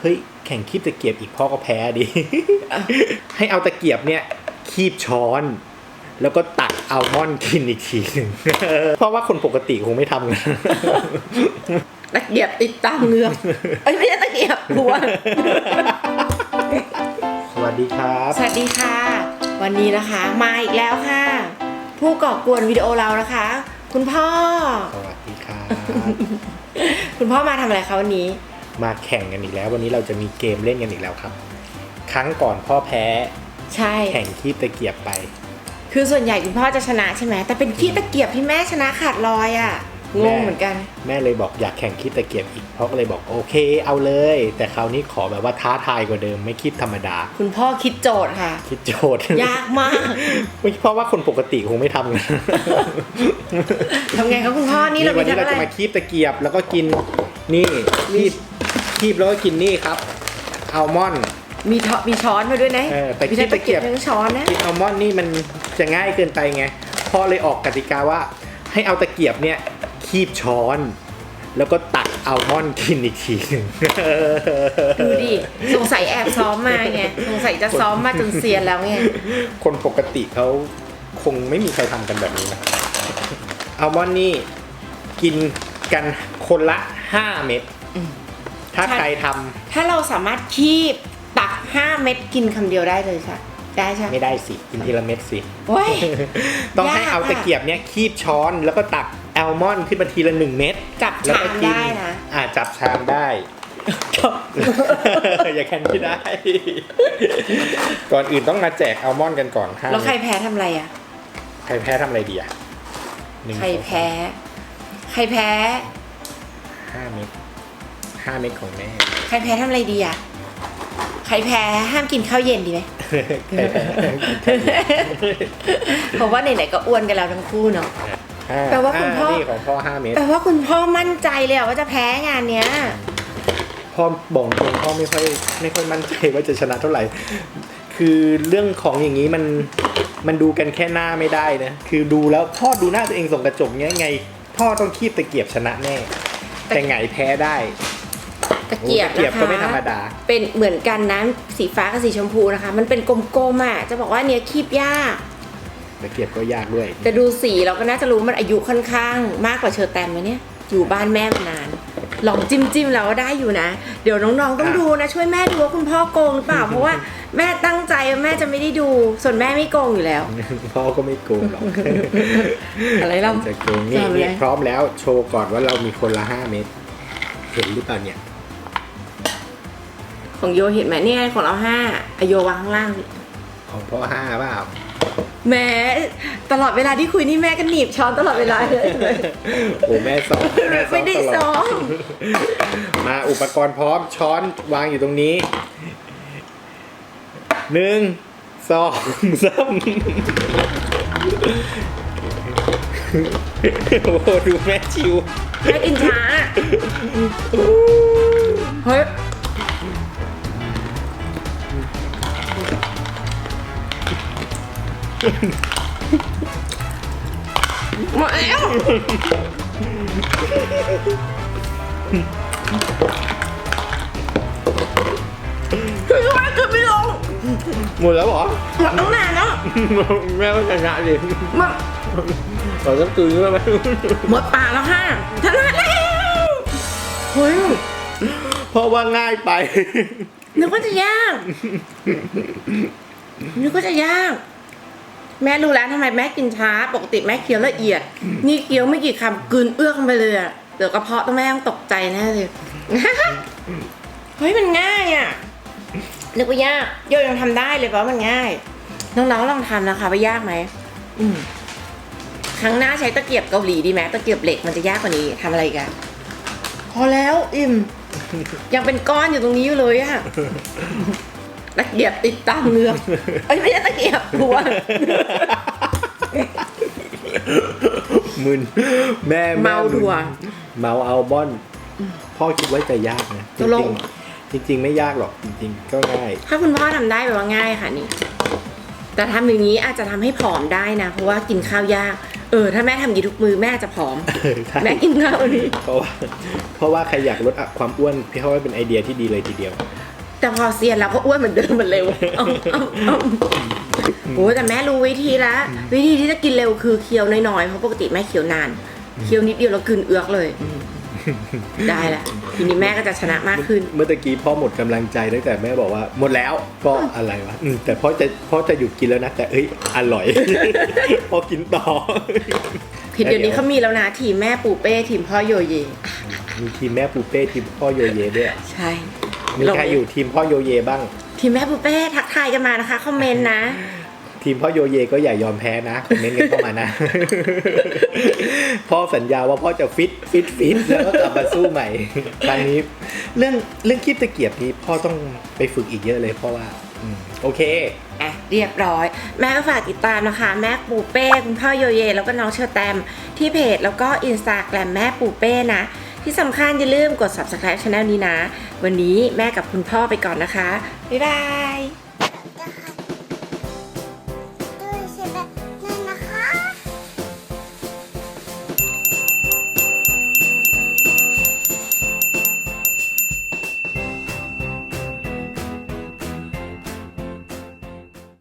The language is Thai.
เฮ้ยแข่งคีบตะเกียบอีกพ่อก็แพ้ดิ ให้เอาตะเกียบเนี่ยคีบช้อน แล้วก็ตักอัลมอนด์กินอีกทีหนึ่ง เพราะว่าคนปกติคงไม่ทำกันตะเกียบติดตามเหงือกเอ้ยไม่ใช่ตะเกียบหัวสวัสดีครับ สวัสดีค่ะ วันนี้นะคะมาอีกแล้วค่ะ ผู้ก่อกวนวิดีโอเรานะคะ คุณพ่อ สวัสดีครับ คุณพ่อมาทำอะไรคะวันนี้ มาแข่งกันอีกแล้ว วันนี้เราจะมีเกมเล่นกันอีกแล้วครับ ครั้งก่อนพ่อแพ้ใช่ แข่งคีบตะเกียบไป คือส่วนใหญ่คุณพ่อจะชนะใช่ไหมแต่เป็นขี้ตะเกียบที่แม่ชนะขาดลอยอะงงเหมือนกัน แม่เลยบอกอยากแข่งคีบตะเกียบอีกพ่อก็เลยบอกโอเค เอาเลย แต่คราวนี้ขอแบบว่าท้าทายกว่าเดิมไม่คีบธรรมดา คุณพ่อคิดโจทย์ค่ะ คิดโจทย์ยากมากไม่เพราะว่าคนปกติคงไม่ทำกันทำไงคะคุณพ่อนี่เราวัมีนี้ทำเราอะไรจะมาคีบตะเกียบแล้วก็กินนี่คีบ คีบแล้วก็กินนี่ครับอัลมอนด์ มีทอมีช้อนมาด้วยนะเออแต่มีทั้งขี้ตะเกียบ ทั้งช้อนนะ กินอัลมอนด์นี่มันจะง่ายเกินไปไงพ่อเลยออกกติกาว่า ให้เอาตะเกียบเนี่ยคีบช้อน แล้วก็ตักอัลมอนด์กินอีกทีหนึ่ง ดูดิสงสัยแอบซ้อมมาไงสงสัยจะซ้อมมาจนเซียนแล้วไงคนปกติเขาคงไม่มีใครทำกันแบบนี้นะอัลมอนด์นี่กินกันคนละ 5 เม็ด อืม ถ้าใช่ใครทำถ้าเราสามารถคีบตัก 5 เม็ดกินคำเดียวได้เลยค่ะ ได้ใช่ไหมไม่ได้สิกินทีละเม็ดสิโอ้ย ต้องให้ยากอะเอาตะเกียบเนี่ยคีบช้อนแล้วก็ตักแอลมอนด์ขึ้นมาทีละหนึ่งเม็ดจับแล้วชาก็มกินได้นะ อ่าจับชามได้ อย่าแค่นี้ได้ ก่อนอื่นต้องมาแจกอัลมอนด์กันก่อนห้าแล้วใครเม็ดแพ้ทำอะไรอะ ใครแพ้ทำอะไรดีอะหนึ่งใครแพ้ ใครแพ้ห้าเม็ด ห้าเม็ดของแม่ ใครแพ้ทำอะไรดีอะ ใครแพ้ห้ามกินข้าวเย็นดีไหม ใครแพ้เพราะว่าไหนๆก็อ้วนกันแล้วทั้งคู่เนาะ ห้าแปลว่าคุณพ่อ นี่ของพ่อห้าเม็ดแต่ว่าคุณพ่อมั่นใจเลยอะว่าจะแพ้งานเนี้ย พ่อบอกตรงพ่อไม่ค่อยไม่ค่อยมั่นใจว่าจะชนะเท่าไหร่ คือเรื่องของอย่างนี้มันมันดูกันแค่หน้าไม่ได้นะ คือดูแล้วพ่อดูหน้าตัวเองส่องกระจกเงี้ยไง พ่อต้องคีบตะเกียบชนะแน่ แต่ไงแพ้ได้ ตะเกียบโอ้ตะเกียบนะคะก็ไม่ธรรมดา เป็นเหมือนกันนะสีฟ้ากับสีชมพูนะคะ มันเป็นกลมๆอะจะบอกว่าเนี้ยคีบยาก ตะเกียบก็ยากด้วย แต่ดูสีเราก็น่าจะรู้มันอายุค่อนข้าง มากกว่าเชอร์แตมไหมเนี่ยอยู่บ้านแม่มานาน ลองจิ้มจิ้มๆแล้วก็ได้อยู่นะ เดี๋ยวน้องๆต้องดูนะ ช่วยแม่ดูว่าคุณพ่อโกงหรือเปล่า เพราะว่าแม่ตั้งใจว่าแม่จะไม่ได้ดูส่วนแม่ไม่โกงอยู่แล้ว พ่อก็ไม่โกงหรอกอะไรเราจะโกงนี่จะเอาอะไรนี่พร้อมแล้วโชว์ก่อนว่าเรามีคนละห้าเม็ดเห็นหรือเปล่าเนี่ย ของโยเห็นไหมเนี่ยของเราห้าอะโยวางข้างล่างสิของพ่อห้าเปล่าแม้ตลอดเวลาที่คุยนี่แม่ก็หนีบช้อนตลอดเวลาเลยโอ้แม่สองแม่สองไม่ได้ตลอซ้อมมาอุปกรณ์พร้อมช้อนวางอยู่ตรงนี้หนึ่งสองสามโอ้โหดูแม่ชิว แม่กินช้าเฮ้ย มาแล้วคือว่าเกือบไม่ลงหมดแล้วเหรอหลับตั้งนานแล้วแม่ก็ชนะดิมาขอสักตื่นได้ไหมหมดปากแล้วค่ะชนะแล้วเฮ้ยเพราะว่าง่ายไปนึกว่าจะยากนึกว่าจะยาก แม่รู้แล้วทำไมแม่กินช้า ปกติแม่เคี้ยวละเอียด นี่เคี้ยวไม่กี่คำกลืนเอื้อกลงไปเลยอะเดี๋ยวกระเพาะต้องแม่ต้องตกใจแน่เลย เฮ้ยมันง่ายอะนึกว่ายากโยยังทำได้เลยเพราะมันง่าย น้องๆลองทำนะคะว่ายากไหมอืมครั้งหน้าใช้ตะเกียบเกาหลีดีไหมตะเกียบเหล็กมันจะยากกว่านี้ทำอะไรกันพอแล้วอิ่ม ยังเป็นก้อนอยู่ตรงนี้อยู่เลยอะ ตะเกียบติดตามเหงือกเอ้ยไม่ใช่ตะเกียบหัวมึนแม่เมาดัวเมาอัลบอนพ่อคิดว่าจะยากนะตกลงจริงๆจริง ๆ ไม่ยากหรอกจริง ๆ ก็ง่าย ถ้าคุณพ่อทำได้แปลว่าง่ายค่ะนี่ แต่ทำอย่างนี้อาจจะทำให้ผอมได้นะ เพราะว่ากินข้าวยาก เออ ถ้าแม่ทำอย่างนี้ทุกมือแม่จะผอม เออใช่แม่กินข้าววันนี้ เพราะว่าเพราะว่าใครอยากลดความอ้วนพี่เขาว่าเป็นไอเดียที่ดีเลยทีเดียว แต่พอเซียนเราก็อ้วนเหมือนเดิมเหมือนเร็วอ้อมอ้อมอ้อมโอ้แต่แม่รู้วิธีละวิธีที่จะกินเร็วคือเคี้ยวน้อยๆเพราะปกติแม่เคี้ยวนาน เคี้ยวนิดเดียวแล้วกลืนเอือกเลยอืมได้ละทีนี้แม่ก็จะชนะมากขึ้น เมื่อตะกี้พ่อหมดกำลังใจตั้งแต่แม่บอกว่าหมดแล้วก็อะไรวะอืมแต่พ่อจะพ่อจะหยุดกินแล้วนะ แต่เอ้ยอร่อยพอกินต่อผิดเดี๋ยวนี้เขามีแล้วนะทีมแม่ปูเป้ทีมพ่อโยเย มีทีมแม่ปูเป้ทีมพ่อโยเยด้วยใช่ มีใครอยู่ทีมพ่อโยเยบ้าง ทีมแม่ปูเป้ทักทายกันมานะคะ คอมเมนต์นะ ทีมพ่อโยเยก็อย่ายอมแพ้นะคอมเมนต์กันเข้ามานะ พ่อสัญญาว่าพ่อจะฟิตฟิตฟิตแล้วก็กลับมาสู้ใหม่ครั้งนี้เรื่องเรื่องคีบตะเกียบนี้พ่อต้องไปฝึกอีกเยอะเลยเพราะว่าอืมโอเค อะเรียบร้อย แม่ก็ฝากติดตามนะคะ แม่ปูเป้คุณพ่อโยเย แล้วก็น้องเชอร์แตมที่เพจแล้วก็อินสตาแกรมแม่ปูเป้นะ ที่สำคัญอย่าลืมกด subscribe channel นี้นะ วันนี้แม่กับคุณพ่อไปก่อนนะคะ บ๊ายบาย